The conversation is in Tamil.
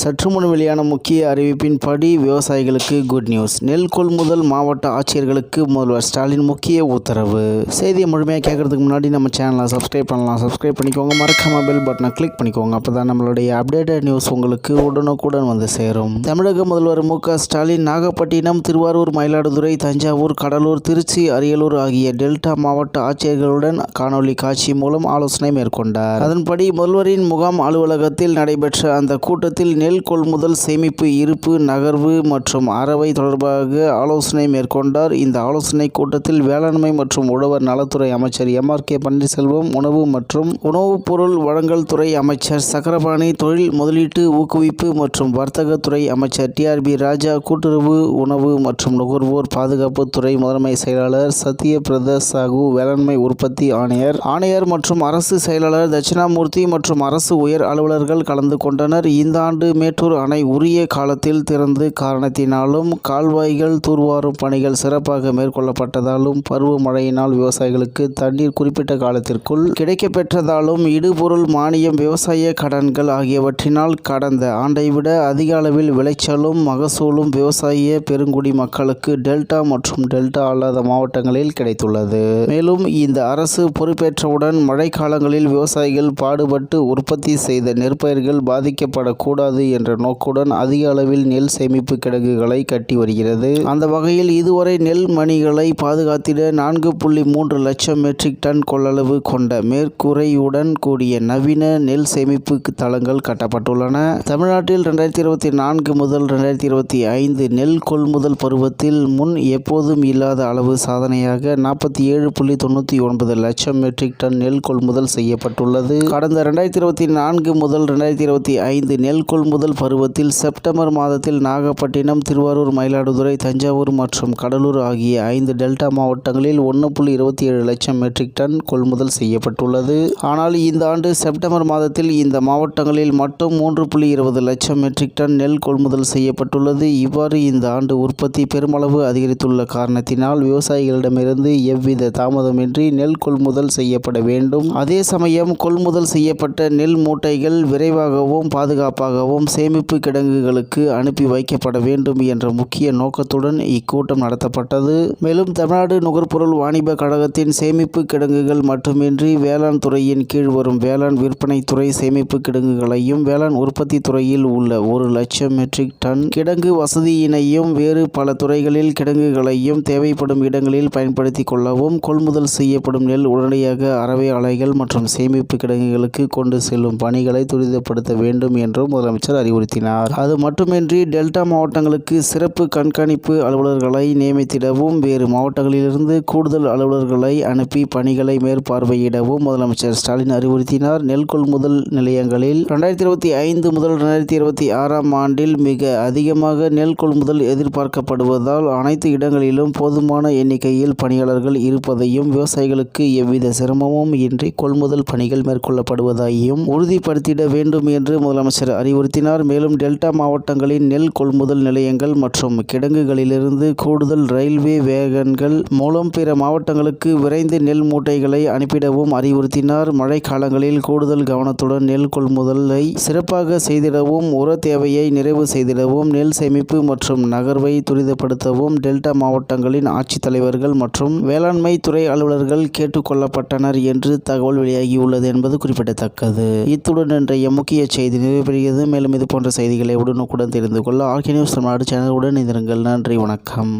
சற்று முன் வெளியான முக்கிய அறிவிப்பின்படி விவசாயிகளுக்கு குட் நியூஸ் நெல் கொள்முதல் மாவட்ட ஆட்சியர்களுக்கு முதல்வர் ஸ்டாலின் முக்கிய உத்தரவு. செய்தியை முழுமையாக கேட்கறதுக்கு முன்னாடி நம்ம சேனலை சப்ஸ்கிரைப் பண்ணலாம். சப்ஸ்கிரைப் பண்ணிக்கோங்க. மறக்காம பெல் பட்டனை கிளிக் பண்ணிக்கோங்க. அப்போ தான் நம்மளுடைய அப்டேட்டட் நியூஸ் உங்களுக்கு உடனுக்குடன் வந்து சேரும். தமிழக முதல்வர் மு ஸ்டாலின் நாகப்பட்டினம் திருவாரூர் மயிலாடுதுறை தஞ்சாவூர் கடலூர் திருச்சி அரியலூர் ஆகிய டெல்டா மாவட்ட ஆட்சியர்களுடன் காணொலி காட்சி மூலம் ஆலோசனை மேற்கொண்டார். அதன்படி முதல்வரின் முகாம் அலுவலகத்தில் நடைபெற்ற அந்த கூட்டத்தில் நெல் கொள்முதல் சேமிப்பு இருப்பு நகர்வு மற்றும் அறவை தொடர்பாக ஆலோசனை மேற்கொண்டார். இந்த ஆலோசனை கூட்டத்தில் வேளாண்மை மற்றும் உழவர் நலத்துறை அமைச்சர் எம். ஆர். கே. பன்னீர்செல்வம் உணவு மற்றும் உணவுப் பொருள் வழங்கல் துறை அமைச்சர் சக்கரபாணி தொழில் முதலீட்டு ஊக்குவிப்பு மற்றும் வர்த்தகத்துறை அமைச்சர் டிஆர்பி ராஜா கூட்டுறவு உணவு மற்றும் நுகர்வோர் பாதுகாப்பு துறை முதன்மை செயலாளர் சத்யபிரத சாகு வேளாண்மை உற்பத்தி ஆணையர் ஆணையர் மற்றும் அரசு செயலாளர் தட்சிணாமூர்த்தி மற்றும் அரசு உயர் அலுவலர்கள் கலந்து கொண்டனர். இந்த ஆண்டு மேட்டூர் அணை உரிய காலத்தில் திறந்து காரணத்தினாலும் கால்வாய்கள் தூர்வாரும் பணிகள் சிறப்பாக மேற்கொள்ளப்பட்டதாலும் பருவமழையினால் விவசாயிகளுக்கு தண்ணீர் குறிப்பிட்ட காலத்திற்குள் கிடைக்கப்பெற்றதாலும் இடுபொருள் மானியம் விவசாய கடன்கள் ஆகியவற்றினால் கடந்த ஆண்டை விட அதிக அளவில் விளைச்சலும் மகசூலும் விவசாய பெருங்குடி மக்களுக்கு டெல்டா மற்றும் டெல்டா அல்லாத மாவட்டங்களில் கிடைத்துள்ளது. மேலும் இந்த அரசு பொறுப்பேற்றவுடன் மழைக்காலங்களில் விவசாயிகள் பாடுபட்டு உற்பத்தி செய்த நெற்பயிர்கள் பாதிக்கப்படக்கூடாது என்ற நோக்குடன் அதிக அளவில் நெல் சேமிப்பு கிடங்குகளை கட்டி வருகிறது. அந்த வகையில் இதுவரை நெல் மணிகளை பாதுகாத்திட நான்கு புள்ளி மூன்று லட்சம் மெட்ரிக் டன் கொள்ளளவு கொண்ட மேற்கூரையுடன் கூடிய நவீன நெல் சேமிப்பு தளங்கள் கட்டப்பட்டுள்ளன. தமிழ்நாட்டில் ரெண்டாயிரத்தி இருபத்தி நான்கு முதல் ரெண்டாயிரத்தி இருபத்தி ஐந்து நெல் கொள்முதல் பருவத்தில் முன் எப்போதும் இல்லாத அளவு சாதனையாக நாற்பத்தி ஏழு புள்ளி தொண்ணூற்றி ஒன்பது லட்சம் மெட்ரிக் டன் நெல் கொள்முதல் செய்யப்பட்டுள்ளது. கடந்த ரெண்டாயிரத்தி இருபத்தி நான்கு முதல் ரெண்டாயிரத்தி இருபத்தி ஐந்து நெல் கொள்முதல் முதல் பருவத்தில் செப்டம்பர் மாதத்தில் நாகப்பட்டினம் திருவாரூர் மயிலாடுதுறை தஞ்சாவூர் மற்றும் கடலூர் ஆகிய ஐந்து டெல்டா மாவட்டங்களில் ஒன்று புள்ளி இருபத்தி ஏழு லட்சம் மெட்ரிக் டன் கொள்முதல் செய்யப்பட்டுள்ளது. ஆனால் இந்த ஆண்டு செப்டம்பர் மாதத்தில் இந்த மாவட்டங்களில் மட்டும் மூன்று புள்ளி இருபது லட்சம் மெட்ரிக் டன் நெல் கொள்முதல் செய்யப்பட்டுள்ளது. இவ்வாறு இந்த ஆண்டு உற்பத்தி பெருமளவு அதிகரித்துள்ள காரணத்தினால் விவசாயிகளிடமிருந்து எவ்வித தாமதமின்றி நெல் கொள்முதல் செய்யப்பட வேண்டும். அதே சமயம் கொள்முதல் செய்யப்பட்ட நெல் மூட்டைகள் விரைவாகவும் பாதுகாப்பாகவும் சேமிப்பு கிடங்குகளுக்கு அனுப்பி வைக்கப்பட வேண்டும் என்ற முக்கிய நோக்கத்துடன் இக்கூட்டம் நடத்தப்பட்டது. மேலும் தமிழ்நாடு நுகர்பொருள் வாணிப கழகத்தின் சேமிப்பு கிடங்குகள் மட்டுமின்றி வேளாண் துறையின் கீழ் வரும் வேளாண் விற்பனை துறை சேமிப்பு கிடங்குகளையும் வேளாண் உற்பத்தி துறையில் உள்ள ஒரு லட்சம் மெட்ரிக் டன் கிடங்கு வசதியினையும் வேறு பல துறைகளில் கிடங்குகளையும் தேவைப்படும் இடங்களில் பயன்படுத்தி கொள்ளவும் கொள்முதல் செய்யப்படும் நெல் உடனடியாக அறவை ஆலைகள் மற்றும் சேமிப்பு கிடங்குகளுக்கு கொண்டு செல்லும் பணிகளை துரிதப்படுத்த வேண்டும் என்றும் முதலமைச்சர் அறிவுறுத்தினார். அது மட்டுமின்றி டெல்டா மாவட்டங்களுக்கு சிறப்பு கண்காணிப்பு அலுவலர்களை நியமித்திடவும் வேறு மாவட்டங்களிலிருந்து கூடுதல் அலுவலர்களை அனுப்பி பணிகளை மேற்பார்வையிடவும் முதலமைச்சர் ஸ்டாலின் அறிவுறுத்தினார். நெல் கொள்முதல் நிலையங்களில் ரெண்டாயிரத்தி இருபத்தி ஐந்து முதல் ரெண்டாயிரத்தி இருபத்தி ஆறாம் ஆண்டில் மிக அதிகமாக நெல் கொள்முதல் எதிர்பார்க்கப்படுவதால் அனைத்து இடங்களிலும் போதுமான எண்ணிக்கையில் பணியாளர்கள் இருப்பதையும் விவசாயிகளுக்கு எவ்வித சிரமமும் இன்றி கொள்முதல் பணிகள் மேற்கொள்ளப்படுவதையும் உறுதிப்படுத்திட வேண்டும் என்று முதலமைச்சர் அறிவுறுத்தி நடத்தினார் மேலும் டெல்டா மாவட்டங்களின் நெல் கொள்முதல் நிலையங்கள் மற்றும் கிடங்குகளிலிருந்து கூடுதல் ரயில்வே வேகன்கள் மூலம் பிற மாவட்டங்களுக்கு விரைந்து நெல் மூட்டைகளை அனுப்பிடவும் அறிவுறுத்தினார். மழைக்காலங்களில் கூடுதல் கவனத்துடன் நெல் கொள்முதலை சிறப்பாக செய்திடவும் உர தேவையை நிறைவு செய்திடவும் நெல் சேமிப்பு மற்றும் நகர்வை துரிதப்படுத்தவும் டெல்டா மாவட்டங்களின் ஆட்சித்தலைவர்கள் மற்றும் வேளாண்மை துறை அலுவலர்கள் கேட்டுக்கொள்ளப்பட்டனர் என்று தகவல் வெளியாகியுள்ளது என்பது குறிப்பிடத்தக்கது. இத்துடன் இன்றைய முக்கிய செய்தி நிறைவு பெறுகிறது மேலும் இது போன்ற செய்திகளை உடனுக்குடன் தெரிந்து கொள்ள ஆர்கே நியூஸ் தமிழ்நாடு சேனலுடன் இருங்கள் நன்றி வணக்கம்.